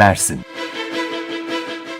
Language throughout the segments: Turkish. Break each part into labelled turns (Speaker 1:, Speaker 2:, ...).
Speaker 1: Mersin.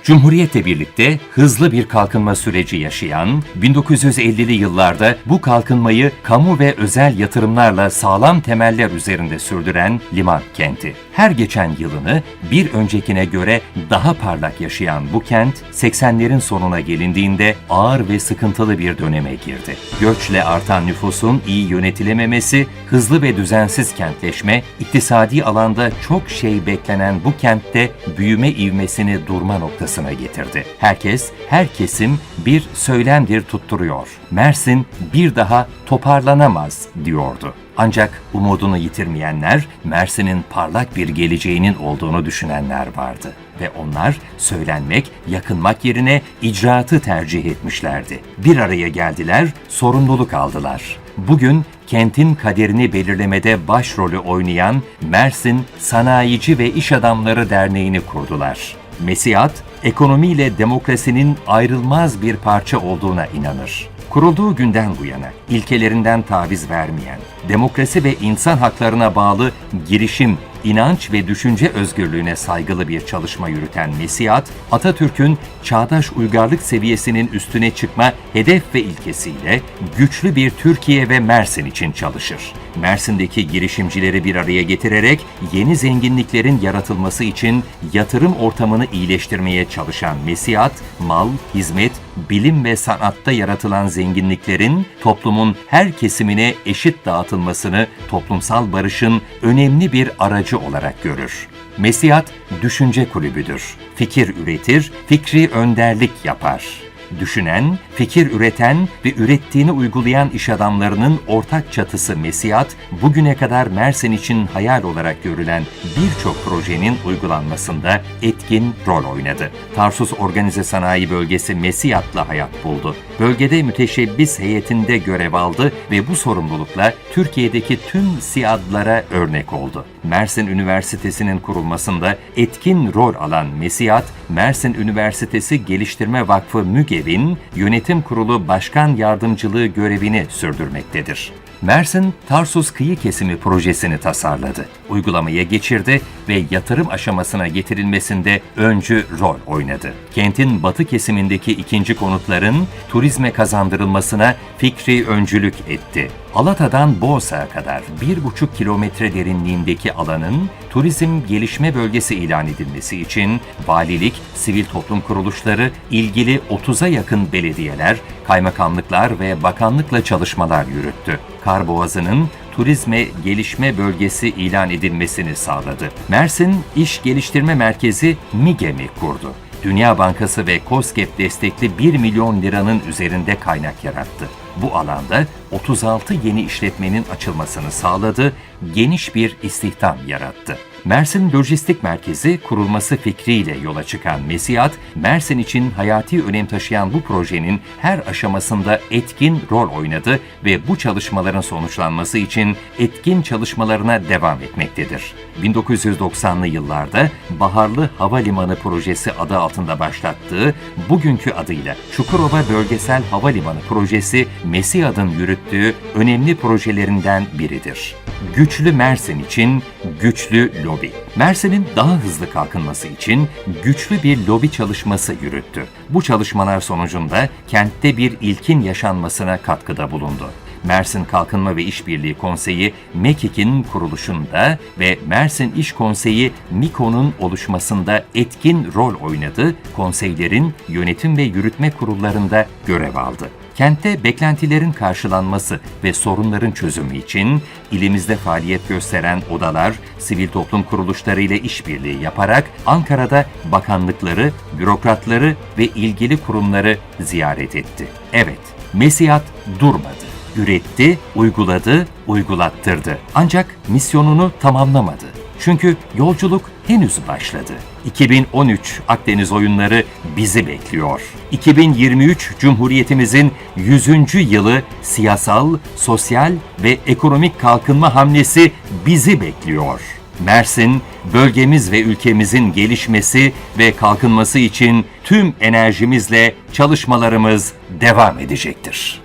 Speaker 1: Cumhuriyetle birlikte hızlı bir kalkınma süreci yaşayan, 1950'li yıllarda bu kalkınmayı kamu ve özel yatırımlarla sağlam temeller üzerinde sürdüren liman kenti. Her geçen yılını bir öncekine göre daha parlak yaşayan bu kent, 80'lerin sonuna gelindiğinde ağır ve sıkıntılı bir döneme girdi. Göçle artan nüfusun iyi yönetilememesi, hızlı ve düzensiz kentleşme, iktisadi alanda çok şey beklenen bu kentte büyüme ivmesini durma noktasına getirdi. Herkes, her kesim bir söylemdir tutturuyor. Mersin bir daha toparlanamaz diyordu. Ancak umudunu yitirmeyenler, Mersin'in parlak bir geleceğinin olduğunu düşünenler vardı. Ve onlar söylenmek, yakınmak yerine icraatı tercih etmişlerdi. Bir araya geldiler, sorumluluk aldılar. Bugün kentin kaderini belirlemede başrolü oynayan Mersin Sanayici ve İş Adamları Derneği'ni kurdular. Mesiyat, ekonomiyle demokrasinin ayrılmaz bir parça olduğuna inanır. Kurulduğu günden bu yana ilkelerinden taviz vermeyen, demokrasi ve insan haklarına bağlı girişim, inanç ve düşünce özgürlüğüne saygılı bir çalışma yürüten Mesiyat, Atatürk'ün çağdaş uygarlık seviyesinin üstüne çıkma hedef ve ilkesiyle güçlü bir Türkiye ve Mersin için çalışır. Mersin'deki girişimcileri bir araya getirerek yeni zenginliklerin yaratılması için yatırım ortamını iyileştirmeye çalışan Mesiyat, mal, hizmet, bilim ve sanatta yaratılan zenginliklerin toplumun her kesimine eşit dağıtılmasını toplumsal barışın önemli bir aracı olarak görür. Mesiyat düşünce kulübüdür. Fikir üretir, fikri önderlik yapar düşünen, fikir üreten ve ürettiğini uygulayan iş adamlarının ortak çatısı Mesiyat, bugüne kadar Mersin için hayal olarak görülen birçok projenin uygulanmasında etkin rol oynadı. Tarsus Organize Sanayi Bölgesi Mesiyat'la hayat buldu. Bölgede müteşebbis heyetinde görev aldı ve bu sorumlulukla Türkiye'deki tüm SİAD'lara örnek oldu. Mersin Üniversitesi'nin kurulmasında etkin rol alan Mesiyat, Mersin Üniversitesi Geliştirme Vakfı MÜGEV'in yönetim kurulu başkan yardımcılığı görevini sürdürmektedir. Mersin, Tarsus kıyı kesimi projesini tasarladı, uygulamaya geçirdi ve yatırım aşamasına getirilmesinde öncü rol oynadı. Kentin batı kesimindeki ikinci konutların turizme kazandırılmasına fikri öncülük etti. Alata'dan Boğaz'a kadar 1,5 kilometre derinliğindeki alanın turizm gelişme bölgesi ilan edilmesi için valilik, sivil toplum kuruluşları, ilgili 30'a yakın belediyeler, kaymakamlıklar ve bakanlıkla çalışmalar yürüttü. Kar Boğazı'nın turizme gelişme bölgesi ilan edilmesini sağladı. Mersin İş Geliştirme Merkezi MİGEM'i kurdu. Dünya Bankası ve COSGAP destekli 1 milyon liranın üzerinde kaynak yarattı. Bu alanda 36 yeni işletmenin açılmasını sağladı, geniş bir istihdam yarattı. Mersin Lojistik Merkezi kurulması fikriyle yola çıkan Mesiyat, Mersin için hayati önem taşıyan bu projenin her aşamasında etkin rol oynadı ve bu çalışmaların sonuçlanması için etkin çalışmalarına devam etmektedir. 1990'lı yıllarda Baharlı Havalimanı Projesi adı altında başlattığı, bugünkü adıyla Çukurova Bölgesel Havalimanı Projesi, Mesiyat'ın yürüttüğü önemli projelerinden biridir. Güçlü Mersin için güçlü lobi. Mersin'in daha hızlı kalkınması için güçlü bir lobi çalışması yürüttü. Bu çalışmalar sonucunda kentte bir ilkin yaşanmasına katkıda bulundu. Mersin Kalkınma ve İşbirliği Konseyi MEKİK'in kuruluşunda ve Mersin İş Konseyi MİKO'nun oluşmasında etkin rol oynadı, konseylerin yönetim ve yürütme kurullarında görev aldı. Kentte beklentilerin karşılanması ve sorunların çözümü için ilimizde faaliyet gösteren odalar, sivil toplum kuruluşları ile işbirliği yaparak Ankara'da bakanlıkları, bürokratları ve ilgili kurumları ziyaret etti. Evet, Mesiyat durmadı üretti, uyguladı, uygulattırdı. Ancak misyonunu tamamlamadı. Çünkü yolculuk henüz başladı. 2013 Akdeniz oyunları bizi bekliyor. 2023 Cumhuriyetimizin 100. yılı siyasal, sosyal ve ekonomik kalkınma hamlesi bizi bekliyor. Mersin, bölgemiz ve ülkemizin gelişmesi ve kalkınması için tüm enerjimizle çalışmalarımız devam edecektir.